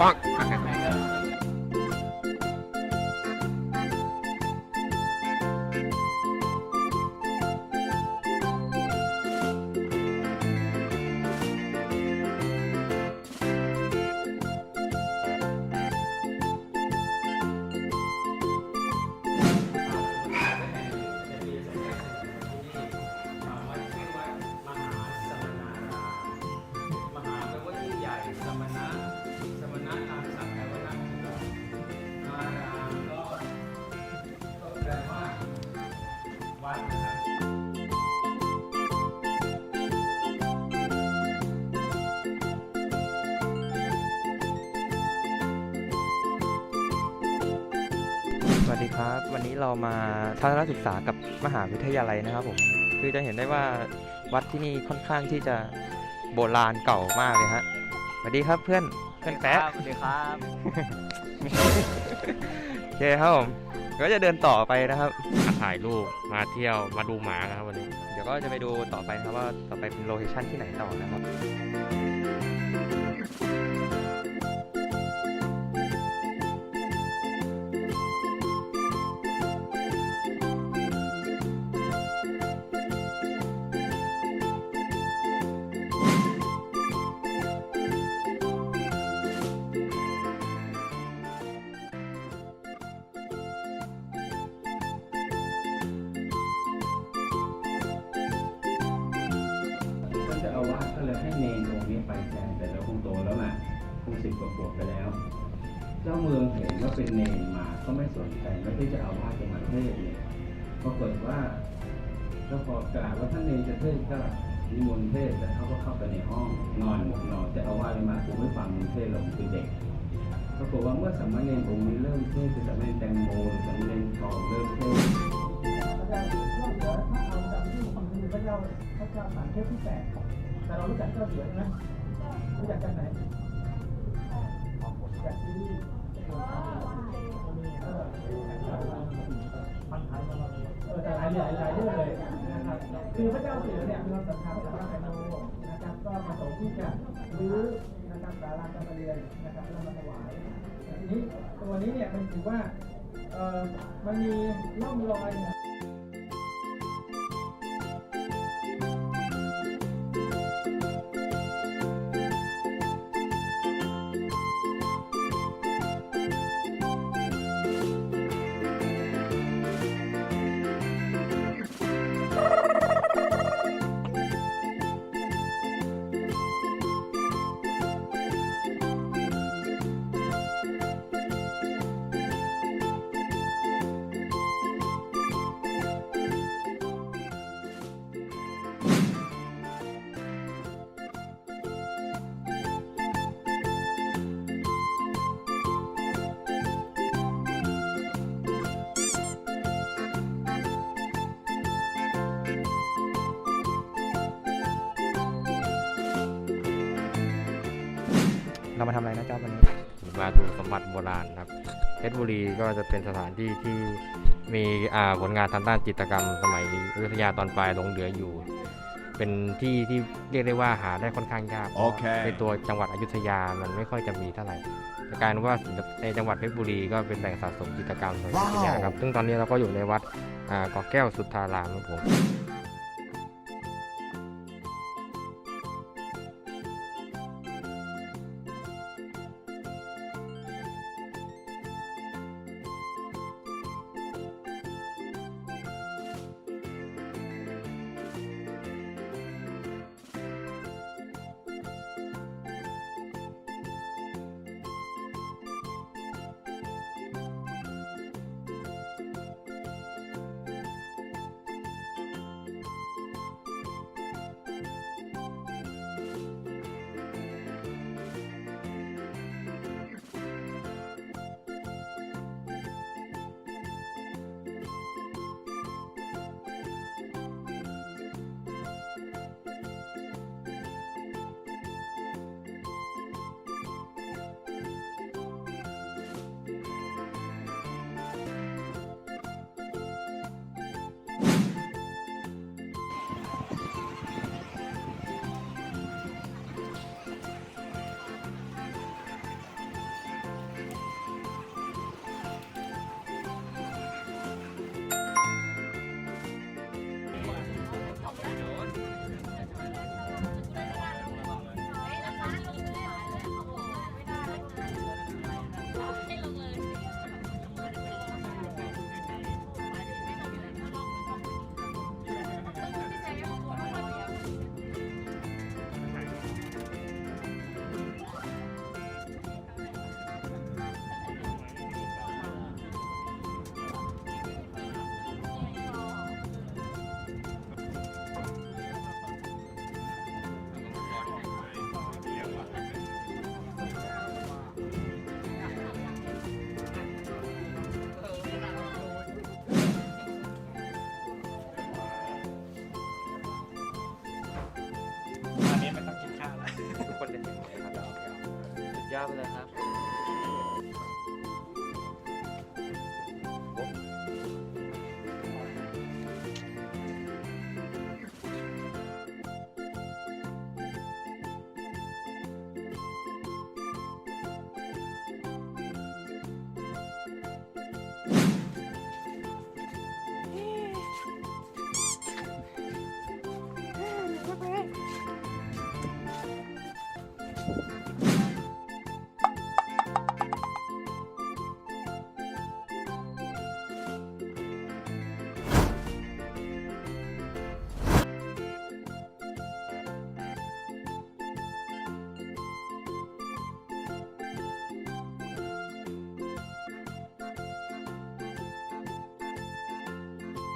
ปั ครับ วันนี้เรามาทัศนศึกษากับมหาวิทยาลัยนะครับผมคือจะเห็นได้ว่าวัดที่นี่ค่อนข้างที่จะโบราณเก่ามากเลยฮะสวัสดีครับเพื่อนเพื่อนแป๊ะสวัสดีครับโอเคครับผมก็จะเดินต่อไปนะครับมาถ่ายรูปมาเที่ยวมาดูหมานะครับวันนี้ เดี๋ยวก็จะไปดูต่อไปนะครับว่าต่อไปเป็นโลเคชั่นที่ไหนต่อนะครับ วบไปแล้ว เจ้าเมืองเห็นว่าเป็นเนรมาก็ไม่สนใจไม่ที่จะเอาวาสจะมาเทศเนี่ยปรากฏว่าก็พอกล่าวว่าท่านเนรจะเทศก็นิมนต์เทศแล้วเขาก็เข้าไปในห้องนอนหมกนอนจะเอาว่าเลยมาผมไม่ฟังเทศหรอกผมเป็นเด็กปรากฏว่าเมื่อสามเณรองค์นี้เริ่มเทศคือสามเณรแตงโมสามเณรทองเริ่มเทศน์พระเจ้าอยู่หัวเหลือถ้าเอาจากที่ฝั่งนี้พระเจ้าพระเจ้าสารเทพที่แปดแต่เรารู้จักเจ้าเหลือใช่ไหมรู้จักจากไหน มันหายมาเออแต่หลายหลายหลายเรื่องเลยนะครับคือพระเจ้าเสือเนี่ยมีความสำคัญกับพระไตรโลนะครับก็ประสงค์ที่จะรื้อนะครับศาลาการประเรียนนะครับแล้วมาถวายแต่ทีนี้ตัวนี้เนี่ยมันถือว่าเออมันมีร่องรอย มาทำอะไรนะจ๊ะวันนี้มาดูสมบัติโบราณครับเพชรบุรีก็จะเป็นสถานที่ที่มีอ่าผลงานทางด้านจิตรกรรม สมัยอยุธยาตอนปลายหลงเหลืออยู่ เป็นที่ที่เรียกได้ว่าหาได้ค่อนข้างยากโอเคในตัวจังหวัดอยุธยามันไม่ค่อยจะมีเท่าไหร่แต่กลารว่าในจังหวัดเพชรบุรีก็เป็นแหล่งสะสมจิตรกรรมของอยุธยาครับซึ่งตอนนี้เราก็อยู่ในวัดอ่าเกาะแก้วสุทธารามครับผมาวไปเลยครับ